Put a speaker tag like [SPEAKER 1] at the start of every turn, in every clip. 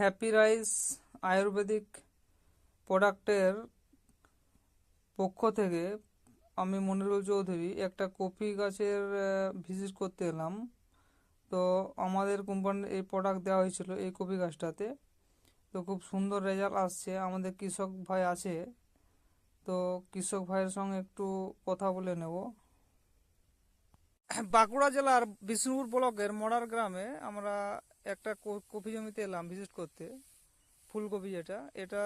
[SPEAKER 1] Happy rice Ayurvedic প্রোডাক্টের পক্ষ থেকে আমি মনিরুল চৌধুরী একটা কপি গাছের ভিজিট করতে এলাম। তো আমাদের কোম্পানির এই প্রোডাক্ট দেওয়া হয়েছিল এই কপি গাছটাতে। তো খুব সুন্দর রেজাল্ট আসছে। আমাদের কৃষক ভাই আছে। তো কৃষক ভাইয়ের সঙ্গে একটু কথা বলে নেব। বাঁকুড়া জেলার বিষ্ণুপুর ব্লকের মডার গ্রামে আমরা একটা কো- কপি জমিতে এলাম ভিজিট করতে ফুলকপি যেটা। এটা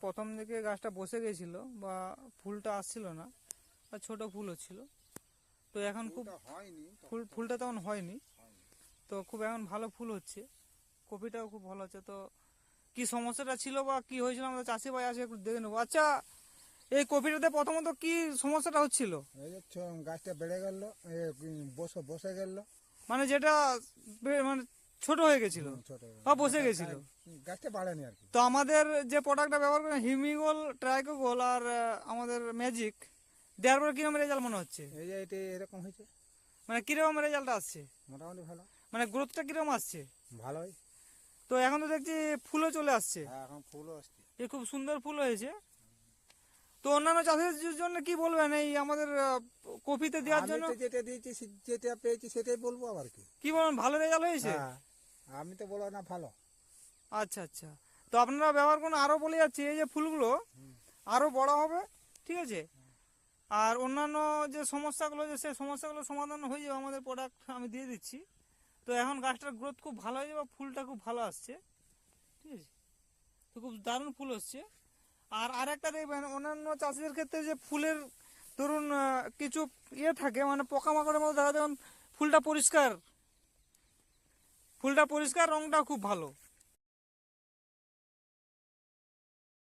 [SPEAKER 1] প্রথম দিকে গাছটা বসে গেছিল বা ফুলটা আসছিল না আর ছোট ফুল হচ্ছিল তো এখন খুব
[SPEAKER 2] হয়নি
[SPEAKER 1] ফুল ফুলটা তখন হয়নি। তো খুব এখন ভালো ফুল হচ্ছে। কপিটাও খুব ভালো হচ্ছে। তো কি সমস্যাটা ছিল বা কি হয়েছিল আমাদের চাষি ভাই আছে একটু দেখে নেব। আচ্ছা এই কপিটাতে প্রথমত কি সমস্যাটা হচ্ছিল?
[SPEAKER 2] এই যে ছ- গাছটা বেড়ে গেল এ, উম, বসে বসে গেল।
[SPEAKER 1] মানে যেটা বে- মানে ছোট হয়ে গেছিল
[SPEAKER 2] ছোট
[SPEAKER 1] বা বসে গেছিল।
[SPEAKER 2] গাছটা বাড়েনি আর কি।
[SPEAKER 1] তো আমাদের যে প্রোডাক্টটা ব্যবহার করেন হিমিগোল ট্রাইকোগোল আর আহ, আমাদের ম্যাজিক দেওয়ার পরে কীরকম রেজাল্ট মনে হচ্ছে?
[SPEAKER 2] এই যে এটা এরকম হয়েছে।
[SPEAKER 1] মানে কীরকম রেজাল্ট আসছে?
[SPEAKER 2] মোটামুটি ভালো।
[SPEAKER 1] মানে গ্রোথটা কীরকম আসছে?
[SPEAKER 2] ভালোই।
[SPEAKER 1] তো এখন তো দেখছি ফুলও চলে আসছে।
[SPEAKER 2] হ্যাঁ এখন ফুলও আসছে।
[SPEAKER 1] এ খুব সুন্দর ফুল হয়েছে। তো অন্যান্য চাষের জন্য কি বলবেন? এই আমাদের কপিতে দেওয়ার জন্য?
[SPEAKER 2] যেটা দিয়েছি যেটা পেয়েছি সেটাই বলব আবার কি।
[SPEAKER 1] কি বলবেন? ভালো রেজাল্ট হয়েছে?
[SPEAKER 2] হ্যাঁ আমি তো বলব না ভালো।
[SPEAKER 1] আচ্ছা আচ্ছা। তো আপনারা ব্যবহার করুন আরও বলে যাচ্ছি এই যে ফুলগুলো আরও বড় হবে ঠিক আছে? আর অন্যান্য যে সমস্যাগুলো যে সেই সমস্যাগুলো সমাধান হয়ে যাবে আমাদের প্রোডাক্ট আমি দিয়ে দিচ্ছি। তো এখন গাছটার গ্রোথ খুব ভালো হয়ে যাবে ফুলটা খুব ভালো আসছে ঠিক আছে? তো খুব দারুণ ফুল হচ্ছে আর আরেকটা দেখবেন, অন্যান্য চাষিদের ক্ষেত্রে যে ফুলের ধরুন কিছু ইয়ে থাকে মানে পোকামাকড়ের মধ্যে দেখা যেমন ফুলটা পরিষ্কার। ফুলটা পরিষ্কার, রংটা খুব ভালো।